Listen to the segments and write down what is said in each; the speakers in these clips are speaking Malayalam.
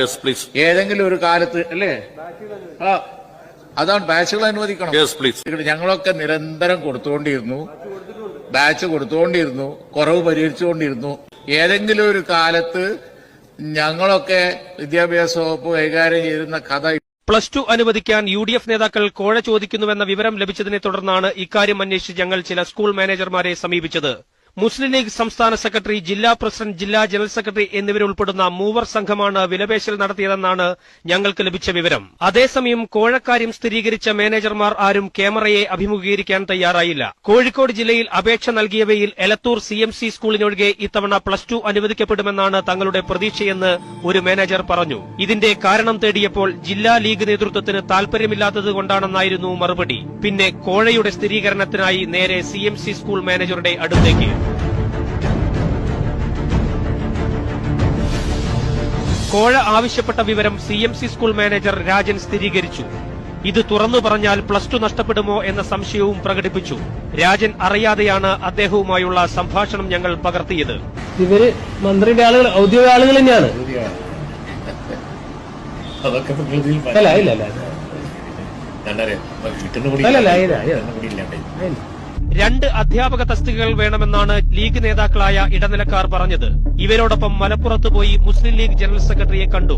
യെസ് പ്ലീസ് ഏതെങ്കിലും ഒരു കാലത്ത് അല്ലേ? ആ അതാണ് ബാച്ചുകൾ അനുവദിക്കണം. യെസ് പ്ലീസ് ഇവിടെ ഞങ്ങളൊക്കെ നിരന്തരം കൊടുത്തുകൊണ്ടിരുന്നു. ബാച്ച് കൊടുത്തുകൊണ്ടിരുന്നു. കുറവ് പരിഹരിച്ചുകൊണ്ടിരുന്നു. ഏതെങ്കിലും ഒരു കാലത്ത് ഞങ്ങളൊക്കെ വിദ്യാഭ്യാസ വകുപ്പ് കൈകാര്യം ചെയ്യുന്ന കഥ പ്ലസ് ടു അനുവദിക്കാൻ യു ഡി എഫ് നേതാക്കൾ കോഴ ചോദിക്കുന്നുവെന്ന വിവരം ലഭിച്ചതിനെ തുടർന്നാണ് ഇക്കാര്യം അന്വേഷിച്ച് ഞങ്ങൾ ചില സ്കൂൾ മാനേജർമാരെ സമീപിച്ചത്. മുസ്ലിം ലീഗ് സംസ്ഥാന സെക്രട്ടറി ജില്ലാ പ്രസിഡന്റ് ജില്ലാ ജനറൽ സെക്രട്ടറി എന്നിവരുൾപ്പെടുന്ന മൂവർ സംഘമാണ് വിലപേശൽ നടത്തിയതെന്നാണ് ഞങ്ങൾക്ക് ലഭിച്ച വിവരം. അതേസമയം കോഴക്കാര്യം സ്ഥിരീകരിച്ച മാനേജർമാർ ആരും ക്യാമറയെ അഭിമുഖീകരിക്കാൻ തയ്യാറായില്ല. കോഴിക്കോട് ജില്ലയിൽ അപേക്ഷ നൽകിയവയിൽ എലത്തൂർ സി എം സി സ്കൂളിനൊഴികെ ഇത്തവണ പ്ലസ് ടു അനുവദിക്കപ്പെടുമെന്നാണ് തങ്ങളുടെ പ്രതീക്ഷയെന്ന് ഒരു മാനേജർ പറഞ്ഞു. ഇതിന്റെ കാരണം തേടിയപ്പോൾ ജില്ലാ ലീഗ് നേതൃത്വത്തിന് താൽപര്യമില്ലാത്തതുകൊണ്ടാണെന്നായിരുന്നു മറുപടി. പിന്നെ കോഴയുടെ സ്ഥിരീകരണത്തിനായി നേരെ സി സ്കൂൾ മാനേജറുടെ അടുത്തേക്ക്. കോഴ ആവശ്യപ്പെട്ട വിവരം C M C school manager Rajan സ്ഥിരീകരിച്ചു. ഇത് തുറന്നു പറഞ്ഞാൽ പ്ലസ് ടു നഷ്ടപ്പെടുമോ എന്ന സംശയവും പ്രകടിപ്പിച്ചു. രാജൻ അറിയാതെയാണ് അദ്ദേഹവുമായുള്ള സംഭാഷണം ഞങ്ങൾ പകർത്തിയത്. ഇവർ മന്ത്രിയുടെ ആളുകൾ ഔദ്യോഗിക ആളുകൾ തന്നെയാണ്. അല്ല ഇല്ല അല്ല രണ്ട് അധ്യാപക തസ്തികകൾ വേണമെന്നാണ് ലീഗ് നേതാക്കളായ ഇടനിലക്കാർ പറഞ്ഞത്. ഇവരോടൊപ്പം മലപ്പുറത്ത് പോയി മുസ്ലിം ലീഗ് ജനറൽ സെക്രട്ടറിയെ കണ്ടു.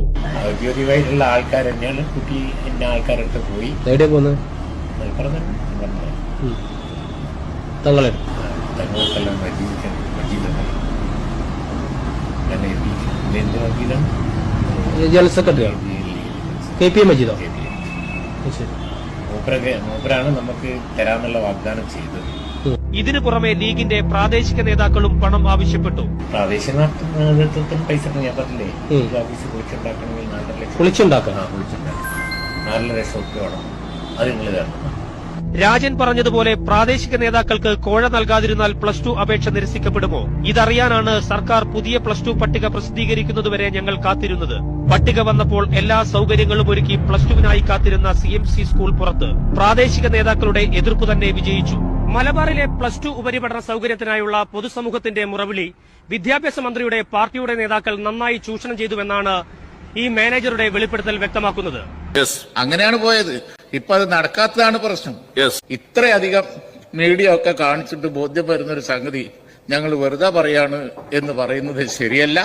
ഔദ്യോഗികമായിട്ടുള്ള ആൾക്കാർ തന്നെയാണ് കുട്ടി എന്ന ആൾക്കാരടുത്ത് പോയി. പോകുന്നത് തങ്ങളെ? തങ്ങൾക്കെല്ലാം മജീദിക്കാൻ മജീദാണ് ജനറൽ സെക്രട്ടറിയാണ് കെ പി എം മജീദോ? ശരി. മൂപ്പരൊക്കെ മൂപ്പരാണ് നമുക്ക് തരാമെന്നുള്ള വാഗ്ദാനം ചെയ്തത്. ഇതിനു പുറമെ ലീഗിന്റെ പ്രാദേശിക നേതാക്കളും പണം ആവശ്യപ്പെട്ടു. പ്രാദേശിക നാട്ട- നേതൃത്വത്തിന് പൈസ ഒക്കെ ഞാൻ പറഞ്ഞില്ലേ? ഉം. ഈ ഓഫീസ് പൊളിച്ചുണ്ടാക്കണമെങ്കിൽ നാലര ലക്ഷം പൊളിച്ചുണ്ടാക്കാൻ ആ പൊളിച്ചുണ്ടാക്കണം നാലര ലക്ഷം ഒക്കെ വേണം. അത് നിങ്ങൾ തരണം. രാജൻ പറഞ്ഞതുപോലെ പ്രാദേശിക നേതാക്കൾക്ക് കോഴ നൽകാതിരുന്നാൽ പ്ലസ് ടു അപേക്ഷ നിരസിക്കപ്പെടുമോ? ഇതറിയാനാണ് സർക്കാർ പുതിയ പ്ലസ് ടു പട്ടിക പ്രസിദ്ധീകരിക്കുന്നതുവരെ ഞങ്ങൾ കാത്തിരുന്നത്. പട്ടിക വന്നപ്പോൾ എല്ലാ സൌകര്യങ്ങളും ഒരുക്കി പ്ലസ് ടുവിനായി കാത്തിരുന്ന സി സ്കൂൾ പുറത്ത് പ്രാദേശിക നേതാക്കളുടെ എതിർപ്പ് തന്നെ വിജയിച്ചു. മലബാറിലെ പ്ലസ് ടു ഉപരിപഠന സൌകര്യത്തിനായുള്ള പൊതുസമൂഹത്തിന്റെ മുറവിളി വിദ്യാഭ്യാസ മന്ത്രിയുടെ പാർട്ടിയുടെ നേതാക്കൾ നന്നായി ചൂഷണം ചെയ്തുവെന്നാണ് ഈ മാനേജറുടെ വെളിപ്പെടുത്തൽ വ്യക്തമാക്കുന്നത്. യെസ് അങ്ങനെയാണ് പോയത്. ഇപ്പൊ അത് നടക്കാത്തതാണ് പ്രശ്നം. യെസ് ഇത്രയധികം മീഡിയ ഒക്കെ കാണിച്ചിട്ട് ബോധ്യം വരുന്ന ഒരു സംഗതി ഞങ്ങൾ വെറുതെ പറയാണ് എന്ന് പറയുന്നത് ശരിയല്ല.